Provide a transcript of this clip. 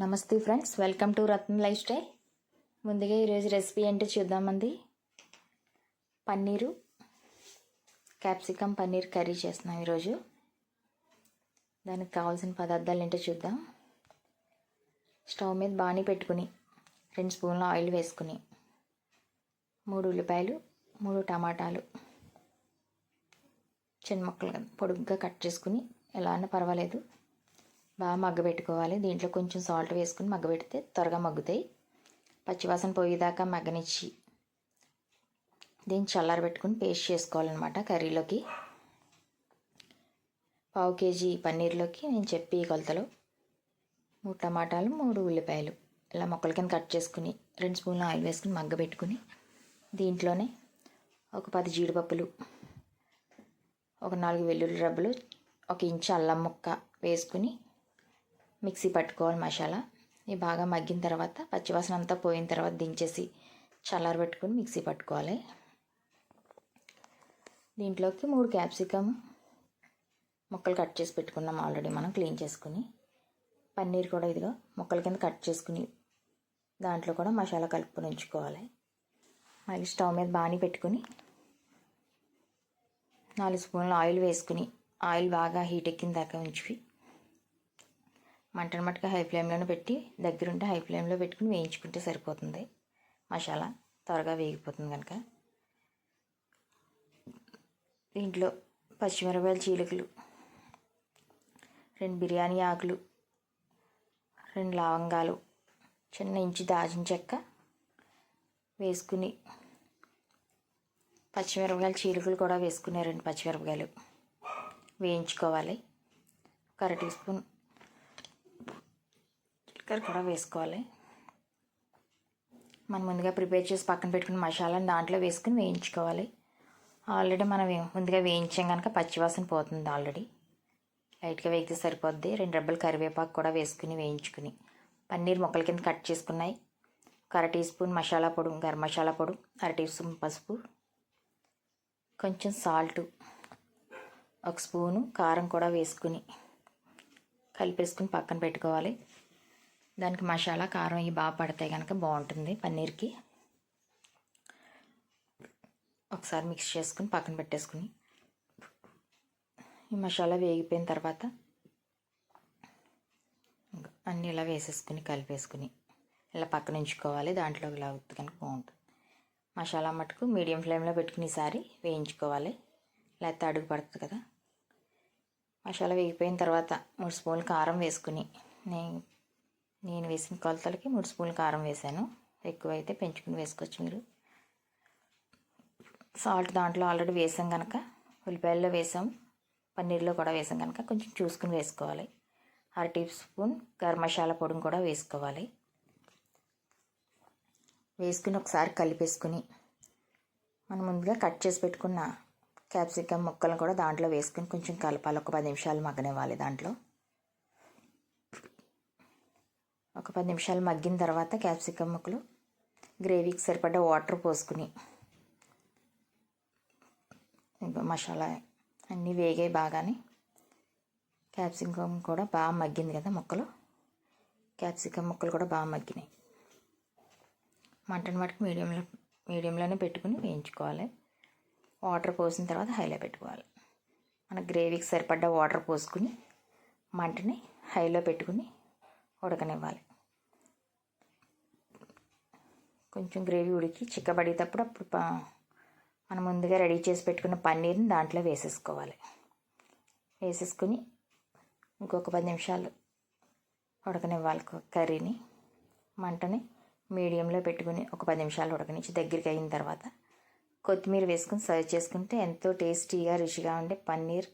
నమస్తే friends welcome to Ratna life style ముందుగా ఈరోజు రెసిపీ ఏంటో చూద్దామండి. పన్నీరు క్యాప్సికమ్ పన్నీర్ కర్రీ చేస్తున్నాం ఈరోజు. దానికి కావాల్సిన పదార్థాలు ఏంటో చూద్దాం. స్టవ్ మీద బాణీ పెట్టుకుని రెండు స్పూన్ల ఆయిల్ వేసుకుని మూడు ఉల్లిపాయలు మూడు టమాటాలు చిన్న ముక్కలు పొడుగ్గా కట్ చేసుకుని ఎలా అన్నా పర్వాలేదు. బాగా మగ్గబెట్టుకోవాలి దీంట్లో కొంచెం సాల్ట్ వేసుకుని మగ్గబెడితే త్వరగా మగ్గుతాయి. పచ్చివాసన పోయేదాకా మగ్గనిచ్చి దీన్ని చల్లారబెట్టుకుని పేస్ట్ చేసుకోవాలన్నమాట కర్రీలోకి. పావు కేజీ పన్నీర్లోకి నేను చెప్పి కొలతలు మూడు టమాటాలు మూడు ఉల్లిపాయలు ఇలా మొక్కల కింద కట్ చేసుకుని రెండు స్పూన్లు ఆయిల్ వేసుకుని మగ్గబెట్టుకుని దీంట్లోనే ఒక పది జీడిపప్పులు ఒక నాలుగు వెల్లుల్లి రబ్బలు ఒక ఇంచు అల్లం ముక్క వేసుకుని మిక్సీ పట్టుకోవాలి మసాలా. ఇవి బాగా మగ్గిన తర్వాత పచ్చివాసన అంతా పోయిన తర్వాత దించేసి చల్లారబెట్టుకుని మిక్సీ పట్టుకోవాలి. దీంట్లోకి మూడు క్యాప్సికమ్ ముక్కలు కట్ చేసి పెట్టుకున్నాం ఆల్రెడీ మనం క్లీన్ చేసుకుని. పన్నీర్ కూడా ఇదిగో ముక్కల కింద కట్ చేసుకుని దాంట్లో కూడా మసాలా కలుపుకొని ఉంచుకోవాలి. మళ్ళీ స్టవ్ మీద బాణీ పెట్టుకుని నాలుగు స్పూన్లు ఆయిల్ వేసుకుని ఆయిల్ బాగా హీట్ ఎక్కిన దాకా ఉంచి మంటను మట్టుగా హై ఫ్లేమ్లోనే పెట్టి దగ్గరుంటే హై ఫ్లేమ్లో పెట్టుకుని వేయించుకుంటే సరిపోతుంది. మసాలా త్వరగా వేగిపోతుంది కనుక దీంట్లో పచ్చిమిరపాయల చీలికలు రెండు బిర్యానీ ఆకులు రెండు లవంగాలు చిన్న ఇంచు దాచిన చెక్క వేసుకుని పచ్చిమిరపకాయల చీలికలు కూడా వేసుకునే రెండు పచ్చిమిరపకాయలు వేయించుకోవాలి. ఒక అర టీ స్పూన్ జీలకర్ర కూడా వేసుకోవాలి. మనం ముందుగా ప్రిపేర్ చేసి పక్కన పెట్టుకున్న మసాలాని దాంట్లో వేసుకుని వేయించుకోవాలి. ఆల్రెడీ మనం ముందుగా వేయించాం కనుక పచ్చివాసన పోతుంది ఆల్రెడీ. లైట్గా వేగితే సరిపోద్ది. రెండు డబ్బులు కరివేపాకు కూడా వేసుకుని వేయించుకుని. పన్నీర్ ముక్కల కింద కట్ చేసుకున్నాయి. ఒక అర టీ స్పూన్ మసాలా పొడి గరం మసాలా పొడి అర టీ స్పూన్ పసుపు కొంచెం సాల్ట్ ఒక స్పూను కారం కూడా వేసుకుని కలిపేసుకుని పక్కన పెట్టుకోవాలి. దానికి మసాలా కారం ఇవి బాగా పడతాయి కనుక బాగుంటుంది పన్నీర్కి. ఒకసారి మిక్స్ చేసుకుని పక్కన పెట్టేసుకుని. ఈ మసాలా వేగిపోయిన తర్వాత అన్నీ ఇలా వేసేసుకుని కలిపేసుకుని ఇలా పక్కన ఉంచుకోవాలి. దాంట్లో ఇలా కనుక బాగుంటుంది. మసాలా మటుకు మీడియం ఫ్లేమ్లో పెట్టుకుని ఈసారి వేయించుకోవాలి. లేకపోతే అడుగు పడుతుంది కదా. మసాలా వేగిపోయిన తర్వాత మూడు స్పూన్లు కారం వేసుకుని నేను నేను వేసిన కొలతలకి మూడు స్పూన్లు కారం వేసాను ఎక్కువైతే పెంచుకుని వేసుకోవచ్చు మీరు. సాల్ట్ దాంట్లో ఆల్రెడీ వేసాం కనుక ఉల్లిపాయల్లో వేసాం. పన్నీర్లో కూడా వేసాం కనుక కొంచెం చూసుకుని వేసుకోవాలి. అర టీ స్పూన్ గరం మసాలా పొడిని కూడా వేసుకోవాలి. వేసుకుని ఒకసారి కలిపేసుకుని మనం ముందుగా కట్ చేసి పెట్టుకున్న క్యాప్సికమ్ ముక్కలను కూడా దాంట్లో వేసుకుని కొంచెం కలపాలి. ఒక పది నిమిషాలు మగ్గనివ్వాలి దాంట్లో. ఒక పది నిమిషాలు మగ్గిన తర్వాత క్యాప్సికమ్ ముక్కలు గ్రేవీకి సరిపడ్డ వాటర్ పోసుకుని మసాలా అన్నీ వేగాయి బాగానే. క్యాప్సికమ్ కూడా బాగా మగ్గింది కదా ముక్కలు? క్యాప్సికమ్ ముక్కలు కూడా బాగా మగ్గినాయి. మటన్ మటుకు మీడియంలో మీడియంలోనే పెట్టుకుని వేయించుకోవాలి. వాటర్ పోసిన తర్వాత హైలో పెట్టుకోవాలి. మన గ్రేవీకి సరిపడ్డ వాటర్ పోసుకుని మంటని హైలో పెట్టుకుని ఉడకనివ్వాలి. కొంచెం గ్రేవీ ఉడికి చిక్కబడేటప్పుడు అప్పుడు మనం ముందుగా రెడీ చేసి పెట్టుకున్న పన్నీర్ని దాంట్లో వేసేసుకోవాలి. వేసేసుకుని ఇంకొక పది నిమిషాలు ఉడకనివ్వాలి కర్రీని. మంటని మీడియంలో పెట్టుకుని ఒక పది నిమిషాలు ఉడకనిచ్చి దగ్గరికి అయిన తర్వాత కొత్తిమీర వేసుకుని సర్వ్ చేసుకుంటే ఎంతో టేస్టీగా రుచిగా ఉండే పన్నీర్